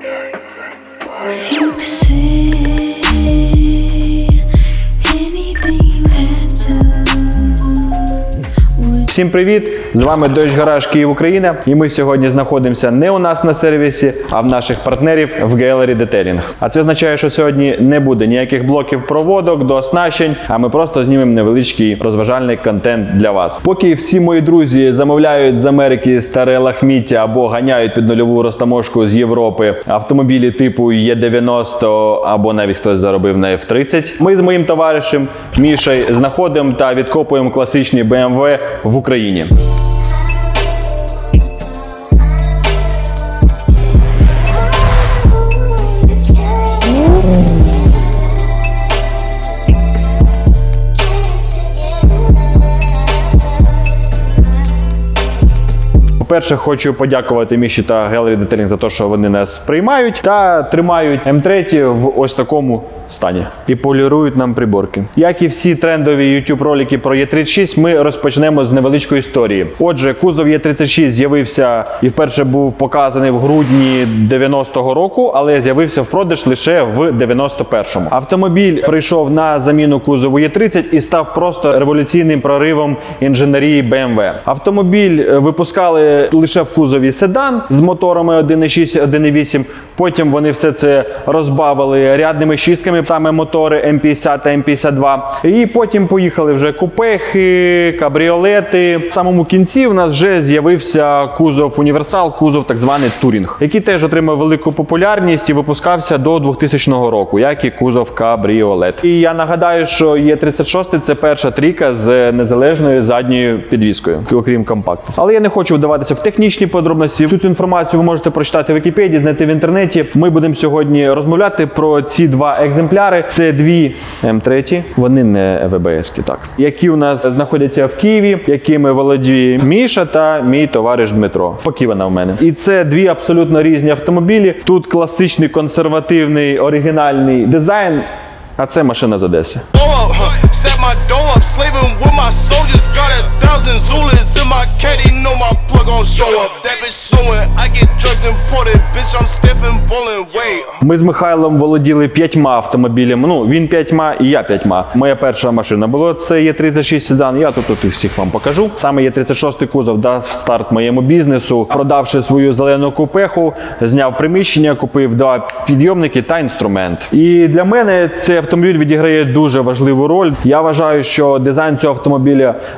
You can see. Всім привіт! З вами Dodge Garage Київ Україна. І ми сьогодні знаходимося не у нас на сервісі, а в наших партнерів в Gallery Detailing. А це означає, що сьогодні не буде ніяких блоків проводок до оснащень, а ми просто знімемо невеличкий розважальний контент для вас. Поки всі мої друзі замовляють з Америки старе лахміття або ганяють під нульову розтаможку з Європи автомобілі типу Е90 або навіть хтось заробив на F30. Ми з моїм товаришем Мішей знаходимо та відкопуємо класичні BMW в Україні. Україні. По-перше, хочу подякувати Міші та Gallery Detailing за те, що вони нас приймають та тримають М3 в ось такому стані і полірують нам приборки. Як і всі трендові YouTube ролики про Е36, ми розпочнемо з невеличкої історії. Отже, кузов Е36 з'явився і вперше був показаний в грудні 90-го року, але з'явився в продаж лише в 91-му. Автомобіль прийшов на заміну кузову Е30 і став просто революційним проривом інженерії BMW. Автомобіль е, лише в кузові седан з моторами 1.6, 1.8. Потім вони все це розбавили рядними шістками, саме мотори М50 та М52. І потім поїхали вже купехи, кабріолети. В самому кінці в нас вже з'явився кузов універсал, кузов так званий Турінг, який теж отримав велику популярність і випускався до 2000 року, як і кузов кабріолет. І я нагадаю, що Є36 це перша трійка з незалежною задньою підвіскою, окрім компакту. Але я не хочу вдаватися технічні подробності. Всю цю інформацію ви можете прочитати в Вікіпедії, знайти в інтернеті. Ми будемо сьогодні розмовляти про ці два екземпляри. Це дві М3, вони не ВБС, так, які у нас знаходяться в Києві, якими володіє Міша та мій товариш Дмитро. Поки вона в мене. І це дві абсолютно різні автомобілі. Тут класичний консервативний оригінальний дизайн. А це машина з Одеси. Soldiers. Got a thousand Zulus in my caddy, know my plug gon' show up. That bitch slewing, I get drugs imported, bitch, I'm stiff and pulling weight. Ми з Михайлом володіли п'ятьма автомобілями. Ну він п'ятьма і я п'ятьма. Моя перша машина була це є 36 седан. Я тут, тут їх всіх вам покажу. Саме є 36 кузов дав старт моєму бізнесу, продавши свою зелену купеху, зняв приміщення, купив два підйомники та інструмент. І для мене цей автомобіль відіграє дуже важливу роль. Я вважаю, що дизайн цього автомобіля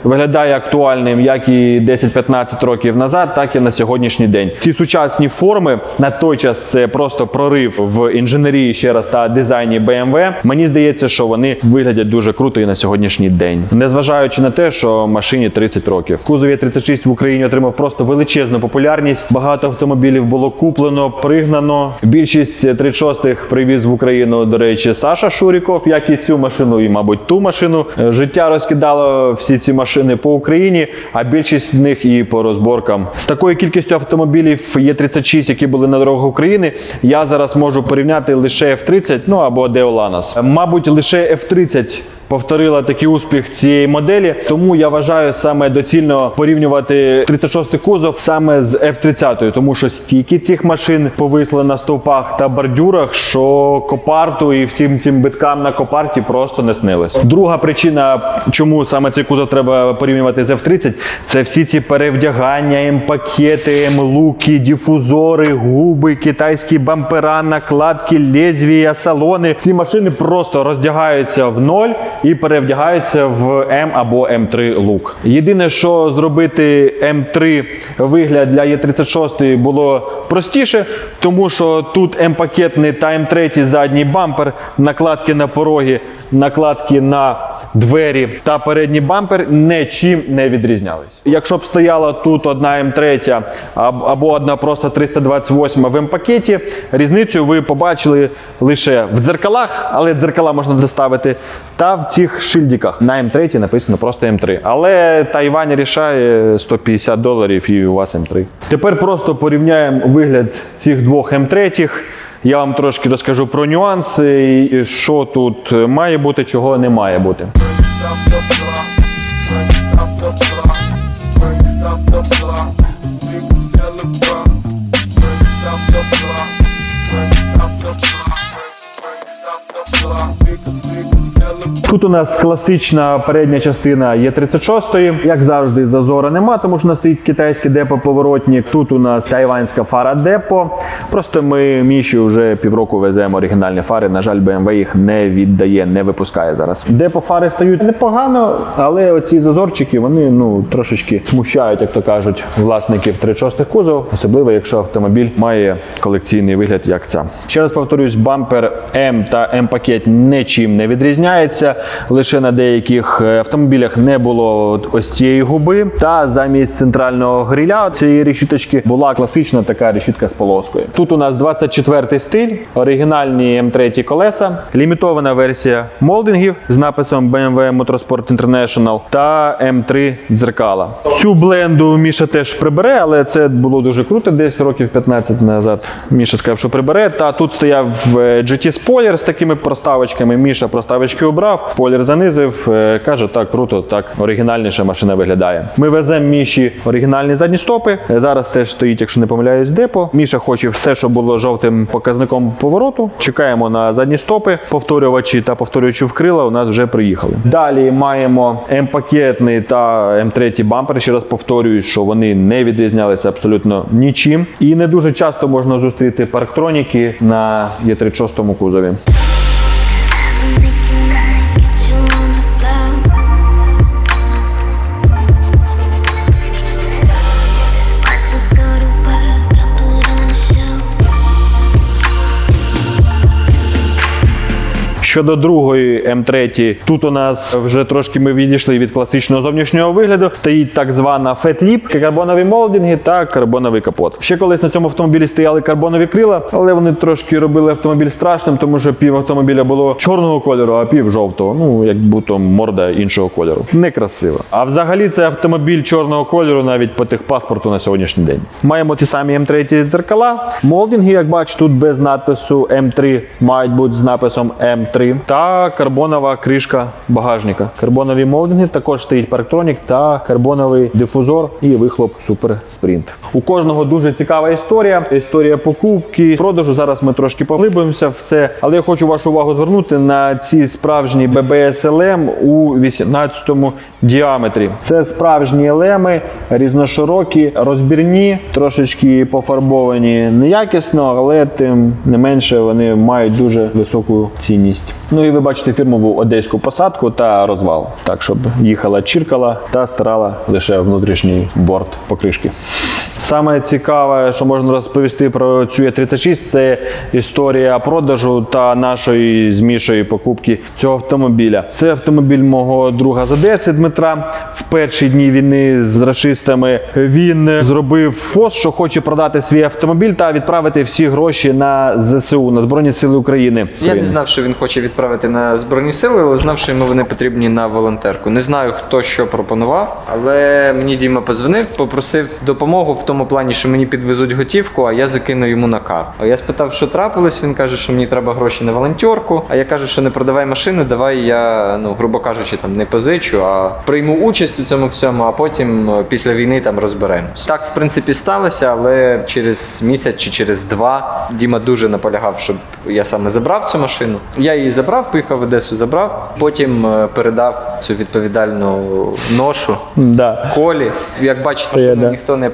виглядає актуальним як і 10-15 років назад, так і на сьогоднішній день. Ці сучасні форми на той час це просто прорив в інженерії ще раз та дизайні BMW. Мені здається, що вони виглядять дуже круто і на сьогоднішній день, незважаючи на те, що машині 30 років. Кузов 36 в Україні отримав просто величезну популярність. Багато автомобілів було куплено, пригнано. Більшість 36-х привіз в Україну, до речі, Саша Шуріков, як і цю машину, і мабуть ту машину. Е, Життя розкидало всі ці машини по Україні, а більшість з них і по розборкам. З такою кількістю автомобілів є 36, які були на дорогах України. Я зараз можу порівняти лише F30, ну або Deolanas. Мабуть, лише F30 повторила такий успіх цієї моделі. Тому я вважаю саме доцільно порівнювати 36-й кузов саме з F30, тому що стійки цих машин повисли на стовпах та бордюрах, що копарту і всім цим биткам на копарті просто не снилось. Друга причина, чому саме цей кузов треба порівнювати з F30, це всі ці перевдягання, М-пакети, М-луки, дифузори, губи, китайські бампера, накладки, лезвія, салони. Ці машини просто роздягаються в ноль і перевдягаються в М або М3 лук. Єдине, що зробити М3 вигляд для Е36 було простіше, тому що тут М-пакетний та М3 задній бампер, накладки на пороги, накладки на двері та передній бампер нічим не відрізнялись. Якщо б стояла тут одна М3 або одна просто 328 в М-пакеті, різницю ви побачили лише в дзеркалах, але дзеркала можна доставити, та в цих шильдиках. На М3 написано просто М3. Але Тайвань рішає 150 доларів і у вас М3. Тепер просто порівняємо вигляд цих двох М3. Я вам трошки розкажу про нюанси, що тут має бути, чого не має бути. Тут у нас класична передня частина є 36 Як завжди, зазора нема, тому що у нас стоїть китайський депо поворотник. Тут у нас тайванська фара депо. Просто ми Міші вже півроку веземо оригінальні фари. На жаль, BMW їх не віддає, не випускає зараз. Депо фари стають непогано, але оці зазорчики вони ну трошечки смущають, як то кажуть, власників 36 кузов, особливо якщо автомобіль має колекційний вигляд, як ця. Ще раз повторюсь, бампер М та М пакет нічим не відрізняється. Лише на деяких е, автомобілях не було ось цієї губи. Та замість центрального гриля цієї решіточки була класична така решітка з полоскою. Тут у нас 24 стиль, оригінальні М3 колеса, лімітована версія молдингів з написом BMW Motorsport International та М3 дзеркала. Цю бленду Міша теж прибере, але це було дуже круто. Десь років 15 назад Міша сказав, що прибере. Та тут стояв е, GT спойлер з такими проставочками. Міша проставочки обрав, спойлер занизив. е, Каже, так круто, так оригінальніше машина виглядає. Ми веземо Міші оригінальні задні стопи. Е, Зараз теж стоїть, якщо не помиляюсь, депо. Міша хоче все, що було жовтим показником повороту. Чекаємо на задні стопи. Повторювачі та повторювачі вкрила у нас вже приїхали. Далі маємо М-пакетний та М3 бампер. Ще раз повторюю, що вони не відрізнялися абсолютно нічим. І не дуже часто можна зустріти парктроніки на Є36 кузові. Щодо другої М3, тут у нас вже трошки ми відійшли від класичного зовнішнього вигляду. Стоїть так звана фетліп, карбонові молдинги та карбоновий капот. Ще колись на цьому автомобілі стояли карбонові крила, але вони трошки робили автомобіль страшним, тому що пів автомобіля було чорного кольору, а пів жовтого. Ну як будто морда іншого кольору. Некрасиво. А взагалі це автомобіль чорного кольору навіть по техпаспорту на сьогоднішній день. Маємо ті самі М3 дзеркала. Молдинги, як бачиш, тут без надпису М3 мають бути з написом М3 та карбонова кришка багажника. Карбонові молдинги також стоїть парктронік та карбоновий дифузор і вихлоп Супер Спринт. У кожного дуже цікава історія. Історія покупки, продажу. Зараз ми трошки поглибимося в це, але я хочу вашу увагу звернути на ці справжні BBS-LM у 18-му діаметрі. Це справжні елеми, різноширокі, розбірні, трошечки пофарбовані неякісно, але тим не менше вони мають дуже високу цінність. Ну і ви бачите фірмову одеську посадку та розвал, так щоб їхала, чіркала та старала лише внутрішній борт покришки. Саме цікаве, що можна розповісти про цю Е36, це історія продажу та нашої з Мішою покупки цього автомобіля. Це автомобіль мого друга з Одеси Дмитра. В перші дні війни з рашистами він зробив пост, що хоче продати свій автомобіль та відправити всі гроші на ЗСУ на Збройні Сили України. Я не знав, що він хоче відправити на Збройні Сили, але знав, що йому вони потрібні на волонтерку. Не знаю, хто що пропонував, але мені Діма позвонив, попросив допомогу тому плані, що мені підвезуть готівку, а я закину йому на карту. А я спитав, що трапилось. Він каже, що мені треба гроші на волонтерку. А я кажу, що не продавай машину, давай я, ну грубо кажучи, там не позичу, а прийму участь у цьому всьому, а потім е, після війни там розберемось. Так, в принципі, сталося, але через місяць чи через два Діма дуже наполягав, щоб я саме забрав цю машину. Я її забрав, поїхав в Одесу, забрав. Потім е, передав цю відповідальну ношу Да. Колі. Як бачите, ніхто не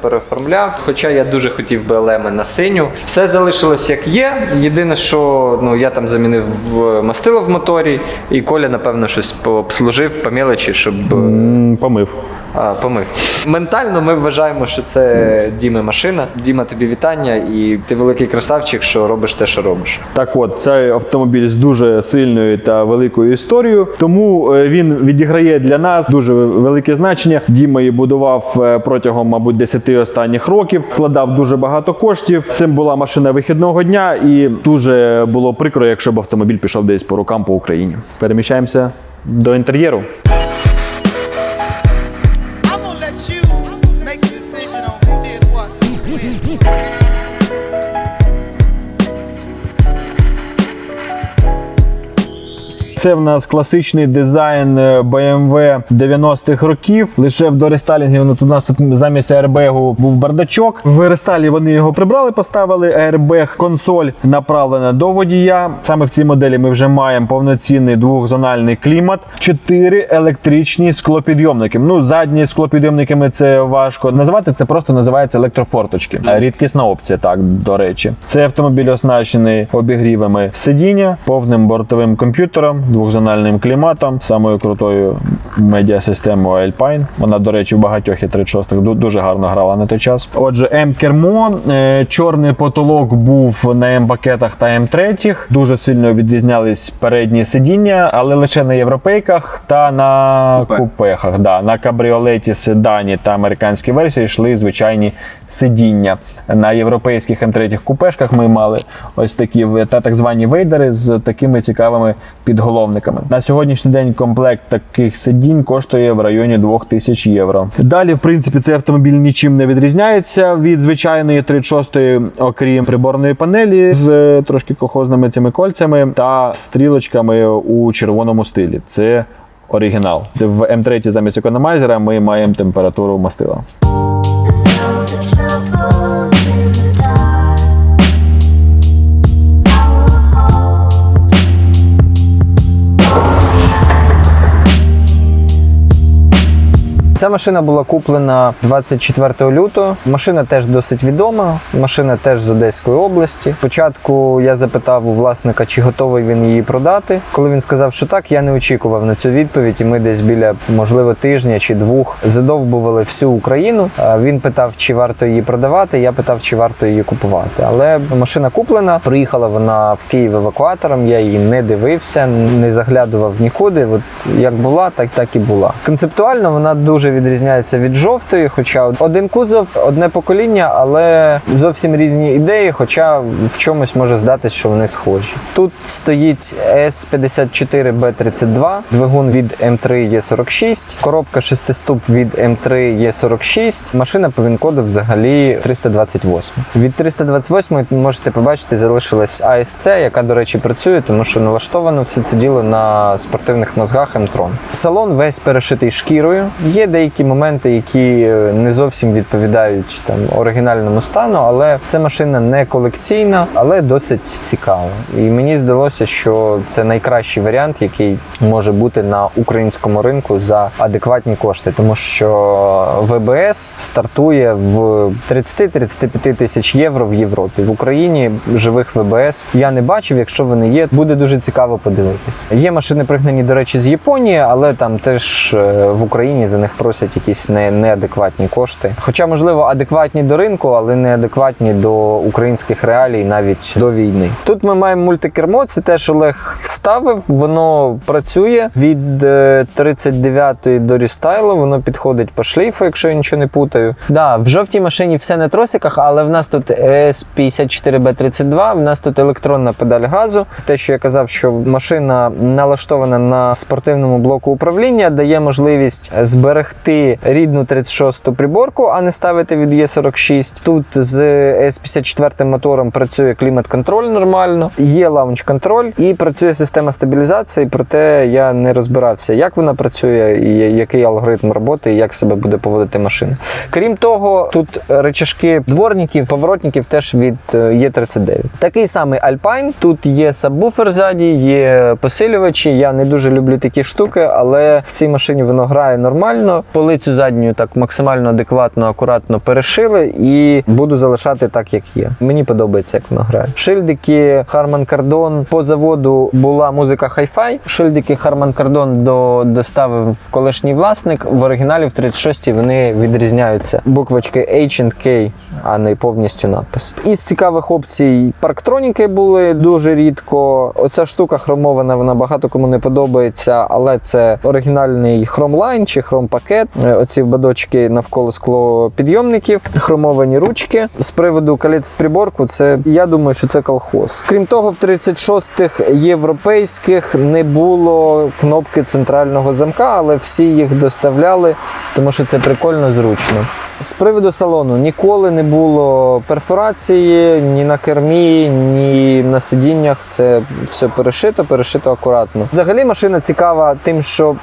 переоформляв. Хоча я дуже хотів би леми на синю. Все залишилось як є. Єдине, що ну я там замінив мастило в моторі, і Коля, напевно, щось обслужив по щоб е, Помив. А, помив. Ментально ми вважаємо, що це Діми машина. Діма, тобі вітання, і ти великий красавчик, що робиш те, що робиш. Так от, цей автомобіль з дуже сильною та великою історією, тому е, він відіграє для нас дуже велике значення. Діма її будував е, протягом, мабуть, 10 останніх років, вкладав дуже багато коштів. Цим була машина вихідного дня, і дуже було прикро, якщо б автомобіль пішов десь по рукам по Україні. Переміщаємося до інтер'єру. Це в нас класичний дизайн е, BMW 90-х років. Лише в дорестайлінгі воно тут у нас тут замість аербегу був бардачок. В рестайлі вони його прибрали, поставили аербег, консоль направлена до водія. Саме в цій моделі ми вже маємо повноцінний двохзональний клімат, чотири електричні склопідйомники. Ну, задні склопідйомниками це важко назвати. Це просто називається електрофорточки. Рідкісна опція, так до речі. Цей автомобіль оснащений обігрівами сидіння, повним бортовим комп'ютером, двохзональним кліматом, самою крутою медіасистемою Alpine. Вона, до речі, в багатьох і 36 ду- дуже гарно грала на той час. Отже, М-кермо, е, чорний потолок був на М-пакетах та М3. Дуже сильно відрізнялись передні сидіння, але лише на європейках та на Купе. купехах. Да. На кабріолеті, седані та американській версії йшли звичайні сидіння. На європейських М3 купешках ми мали ось такі та так звані вейдери з такими цікавими підголовниками. На сьогоднішній день комплект таких сидінь коштує в районі 2000 євро. Далі, в принципі, цей автомобіль нічим не відрізняється від звичайної 36-ї, окрім приборної панелі з е, трошки колхозними цими кольцями та стрілочками у червоному стилі. Це оригінал. В М3 замість економайзера ми маємо температуру мастила. Ця машина була куплена 24 лютого. Машина теж досить відома. Машина теж з Одеської області. Спочатку я запитав у власника, чи готовий він її продати. Коли він сказав, що так, я не очікував на цю відповідь. І ми десь біля можливо тижня чи двох задовбували всю Україну. Він питав, чи варто її продавати. Я питав, чи варто її купувати. Але машина куплена. Приїхала вона в Київ евакуатором. Я її не дивився, не заглядував нікуди. От як була, так так і була. Концептуально вона дуже відрізняється від жовтої, хоча один кузов, одне покоління, але зовсім різні ідеї, хоча в чомусь може здатись, що вони схожі. Тут стоїть S54B32, двигун від M3 E46, коробка шестиступ від M3 E46. Машина по він-коду взагалі 328. Від 328 можете побачити, залишилась ASC, яка, до речі, працює, тому що налаштовано все це діло на спортивних мозгах M-Tron. Салон весь перешитий шкірою. Є деякі моменти, які е, не зовсім відповідають там оригінальному стану, але це машина не колекційна, але досить цікава. І мені здалося, що це найкращий варіант, який може бути на українському ринку за адекватні кошти, тому що ВБС стартує в 30-35 тисяч євро в Європі. В Україні живих ВБС я не бачив. Якщо вони є, буде дуже цікаво подивитися. Є машини пригнані, до речі, з Японії, але там теж е, в Україні за них просять якісь не, неадекватні кошти. Хоча, можливо, адекватні до ринку, але неадекватні до українських реалій навіть до війни. Тут ми маємо мультикермо. Це теж Олег ставив. Воно працює від е, 39-ї до рестайлу. Воно підходить по шлейфу, якщо я нічого не путаю. Да, в жовтій машині все на тросиках, але в нас тут S54B32, в нас тут електронна педаль газу. Те, що я казав, що машина налаштована на спортивному блоку управління, дає можливість зберегти рідну 36-ту приборку, а не ставити від Е46. Тут з S54 мотором працює клімат-контроль нормально, є лаунч-контроль і працює система стабілізації. Проте я не розбирався, як вона працює, і який алгоритм роботи, і як себе буде поводити машина. Крім того, тут речашки дворників, поворотників теж від е, Е39. Такий самий Alpine. Тут є сабвуфер ззаді, є посилювачі. Я не дуже люблю такі штуки, але в цій машині воно грає нормально. Полицю задню так максимально адекватно, акуратно перешили і буду залишати так, як є. Мені подобається, як воно грає. Шильдики Harman Kardon по заводу була музика Hi-Fi. Шильдики Harman Kardon до, доставив колишній власник. В оригіналі в 36-й вони відрізняються буквочки H and K, а не повністю надпис. Із цікавих опцій парктроніки були дуже рідко. Оця штука хромована, вона багато кому не подобається, але це оригінальний хромлайн чи хромпакет. Е, Оці бадочки навколо склопідйомників, хромовані ручки. З приводу каліць в приборку, це я думаю, що це колхоз. Крім того, в 36-х європейських не було кнопки центрального замка, але всі їх доставляли, тому що це прикольно зручно. З приводу салону ніколи не було перфорації ні на кермі, ні на сидіннях. Це все перешито, перешито акуратно. Взагалі машина цікава тим, що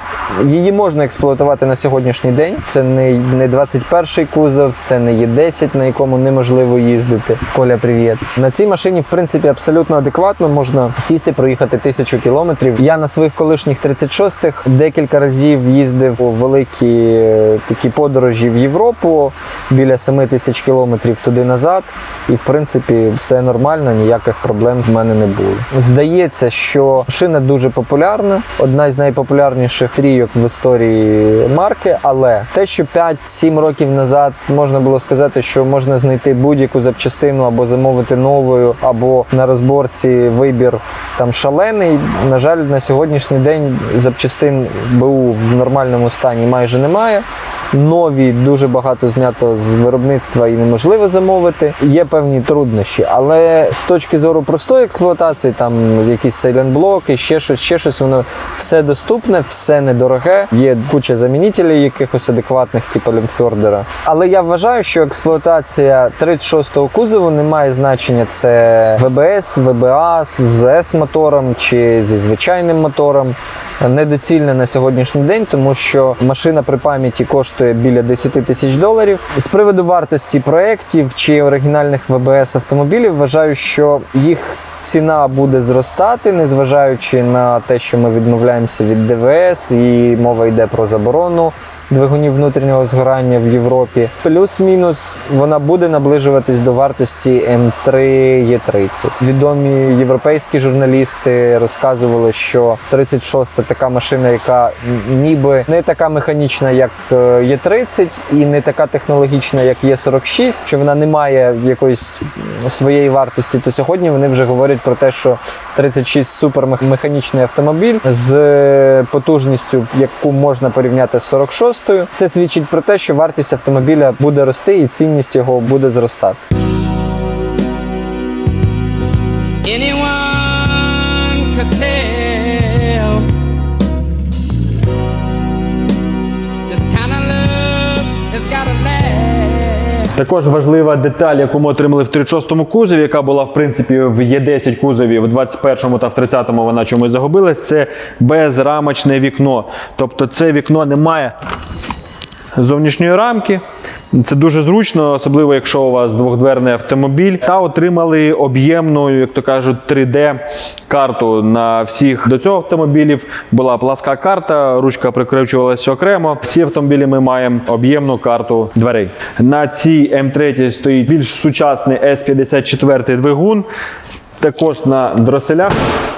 її можна експлуатувати на сьогоднішній день. Це не, не 21-й кузов, це не Є10, на якому неможливо їздити. Коля, привіт. На цій машині, в принципі, абсолютно адекватно можна сісти, проїхати тисячу кілометрів. Я на своїх колишніх 36-х декілька разів їздив у великі е, такі подорожі в Європу біля 7 тисяч кілометрів туди назад. І в принципі все нормально, ніяких проблем в мене не було. Здається, що машина дуже популярна, одна з найпопулярніших трійок в історії марки. Але те, що 5-7 років назад можна було сказати, що можна знайти будь-яку запчастину або замовити новою, або на розборці вибір там шалений. На жаль, на сьогоднішній день запчастин БУ в нормальному стані майже немає. Нові дуже багато знято з виробництва і неможливо замовити. Є певні труднощі, але з точки зору простої експлуатації, там якісь сайлент-блоки, ще щось, ще щось, воно все доступне, все недороге. Є куча замінителів якихось адекватних, типу Лемфьордера. Але я вважаю, що експлуатація 36-го кузову не має значення. Це ВБС, ВБА з С-мотором чи зі звичайним мотором. Недоцільне на сьогоднішній день, тому що машина при пам'яті коштує біля 10 тисяч доларів. З приводу вартості проєктів чи оригінальних ВБС автомобілів, вважаю, що їх ціна буде зростати, незважаючи на те, що ми відмовляємося від ДВС, і мова йде про заборону двигунів внутрішнього згорання в Європі. Плюс-мінус вона буде наближуватись до вартості М3 Е30. Відомі європейські журналісти розказували, що 36 така машина, яка ніби не така механічна, як е, Є30, і не така технологічна, як Є46, що вона не має якоїсь своєї вартості, то сьогодні вони вже говорять про те, що 36 супермеханічний автомобіль з потужністю, яку можна порівняти з 46-ю. Це свідчить про те, що вартість автомобіля буде рости і цінність його буде зростати. Також важлива деталь, яку ми отримали в 36-му кузові, яка була в принципі в Є10 кузові, в 21-му та в 30-му вона чомусь загубилась. Це безрамочне вікно. Тобто це вікно не має зовнішньої рамки. Це дуже зручно, особливо якщо у вас двохдверний автомобіль. Та отримали об'ємну, як то кажуть, 3D-карту на всіх до цього автомобілів. Була пласка карта, ручка прикручувалася окремо. Ці автомобілі ми маємо об'ємну карту дверей. На цій М3 стоїть більш сучасний S54 двигун. Також на дроселях,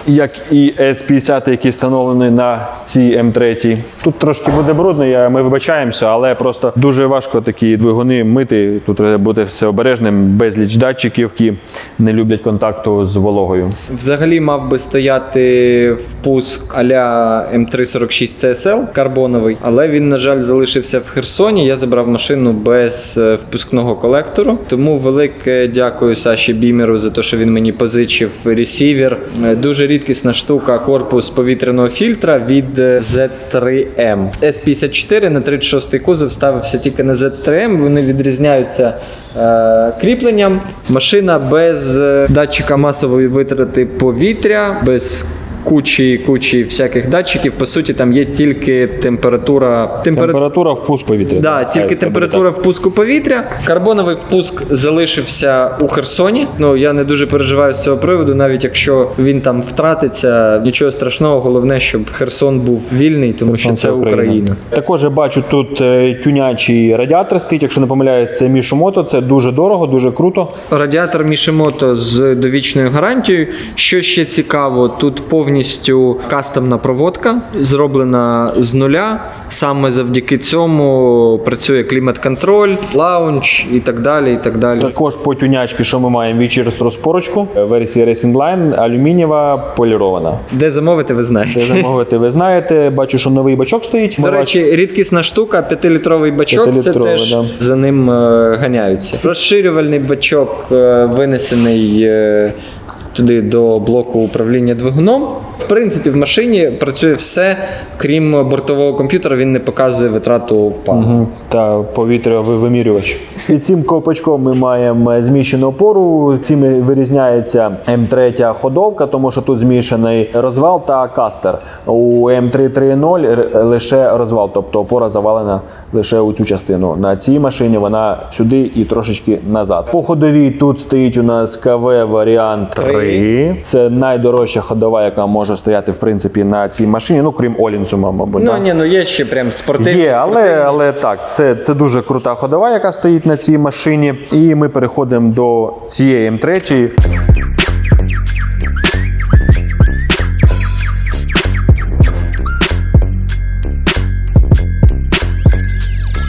як і S50, який встановлений на цій М3. Тут трошки буде брудно, ми вибачаємося, але просто дуже важко такі двигуни мити. Тут треба бути все обережним, безліч датчиків, які не люблять контакту з вологою. Взагалі мав би стояти впуск а-ля М346 CSL карбоновий, але він, на жаль, залишився в Херсоні. Я забрав машину без е, впускного колектору. Тому велике дякую Саші Бімеру за те, що він мені позичив ресівер. Е, Дуже рідкісна штука корпус повітряного фільтра від е, Z3M. S54 на 36 кузов ставився тільки на Z3M. Вони відрізняються е, кріпленням. Машина без е, датчика масової витрати повітря, без кучі кучі всяких датчиків. По суті, там є тільки температура. темпера- Температура впуск повітря. Да, Так, тільки буде температура впуску повітря. Карбоновий впуск залишився у Херсоні. Ну я не дуже переживаю з цього приводу, навіть якщо він там втратиться, нічого страшного. Головне, щоб Херсон був вільний, тому що це Україна. Також я бачу тут е, тюнячий радіатор стоїть, якщо не помиляюсь, це Мішумото. Це дуже дорого, дуже круто. Радіатор Мішимото з довічною гарантією. Що ще цікаво, тут повністю кастомна проводка, зроблена з нуля. Саме завдяки цьому працює клімат-контроль, лаунч і так далі. І так далі. Також по тюнячки, що ми маємо вічерс розпорочку, версія Racing Line, алюмінієва, полірована. Де замовити, ви знаєте. Де замовити, ви знаєте, бачу, що новий бачок стоїть. До речі, рідкісна штука, 5-літровий бачок, це теж да. за ним е, ганяються. Розширювальний бачок е, винесений е, туди до блоку управління двигуном. В принципі, в машині працює все, крім бортового комп'ютера, він не показує витрату палива. та повітря вимірювач. І цим ковпачком ми маємо зміщену опору. Цим вирізняється М3 ходовка, тому що тут змішаний розвал та кастер. У М330 лише розвал, тобто опора завалена лише у цю частину. На цій машині вона сюди і трошечки назад. По ходовій тут стоїть у нас КВ варіант 3. Це найдорожча ходова, яка може стояти в принципі на цій машині. Ну крім Олінсума, мабуть. Ну да? ні, ну є ще прям спортивні. Є, але, але так, це, це дуже крута ходова, яка стоїть на цій машині. І ми переходимо до цієї М3.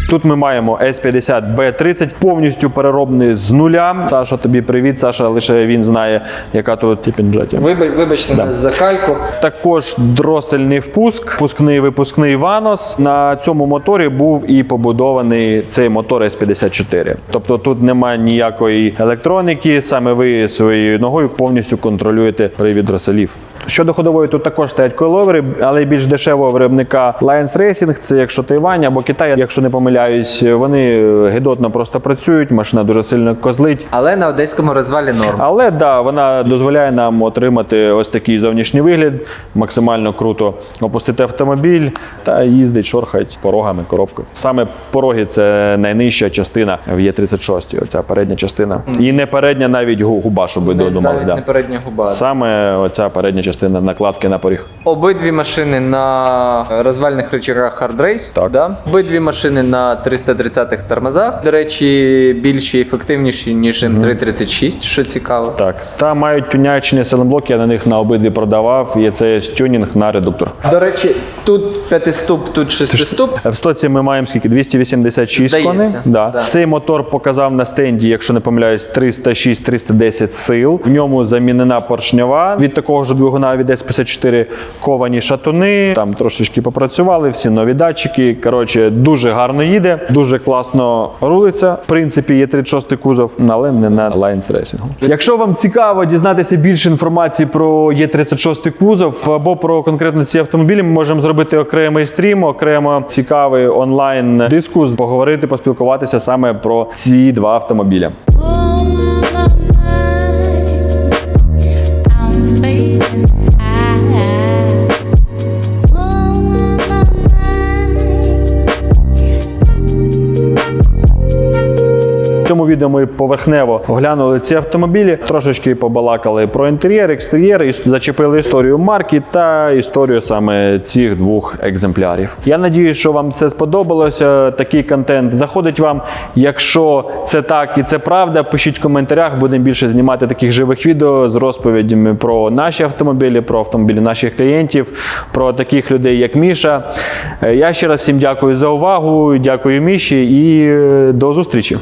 Тут ми маємо S50 B30, повністю перероблений з нуля. Саша, тобі привіт. Саша, лише він знає, яка тут типінжеті. Вибач, вибачте нас за кальку. Також дросельний впуск, впускний випускний ванос. На цьому моторі був і побудований цей мотор S54. Тобто тут немає ніякої електроніки, саме ви своєю ногою повністю контролюєте привід дроселів. Щодо ходової, тут також стоять койловери, але більш дешевого виробника Lions Racing, це якщо Тайвань або Китай, якщо не помиляюсь, вони гидотно просто працюють, машина дуже сильно козлить. Але на одеському розвалі норм. Але да, вона дозволяє нам отримати ось такий зовнішній вигляд, максимально круто опустити автомобіль та їздить, шорхать порогами, коробкою. Саме пороги це найнижча частина в Є36, оця передня частина. І не передня навіть губа, щоб ви додумали. Да. не передня губа. Саме оця передня частина накладки на поріг. Обидві машини на розвальних рычагах Hard Race. Так. Да? Обидві машини на 330-х тормозах. До речі, більші і ефективніші, ніж М336, що цікаво. Так. Та мають тюнячні селенблоки, я на них на обидві продавав. Є це тюнінг на редуктор. До речі, тут п'ятиступ, тут шестиступ. В стоці ми маємо скільки? 286 Здається, коней. Да. да. Цей мотор показав на стенді, якщо не помиляюсь, 306-310 сил. В ньому замінена поршньова від такого ж двигуна від S54 ковані шатуни. Там трошечки попрацювали, всі нові датчики. Коротше, дуже гарно їде, дуже класно рулиться. В принципі, є 36 кузов, але не на Lions Racing. Якщо вам цікаво дізнатися більше інформації про Є36 кузов або про конкретно ці автомобілі, ми можемо зробити окремий стрім, окремо цікавий онлайн дискус, поговорити, поспілкуватися саме про ці два автомобіля. fading Цьому відео ми поверхнево оглянули ці автомобілі, трошечки побалакали про інтер'єр, екстер'єр, і зачепили історію марки та історію саме цих двох екземплярів. Я надію, що вам це сподобалося. Такий контент заходить вам. Якщо це так і це правда, пишіть в коментарях. Будемо більше знімати таких живих відео з розповідями про наші автомобілі, про автомобілі наших клієнтів, про таких людей, як Міша. Е, Я ще раз всім дякую за увагу, дякую Міші і е, до зустрічі.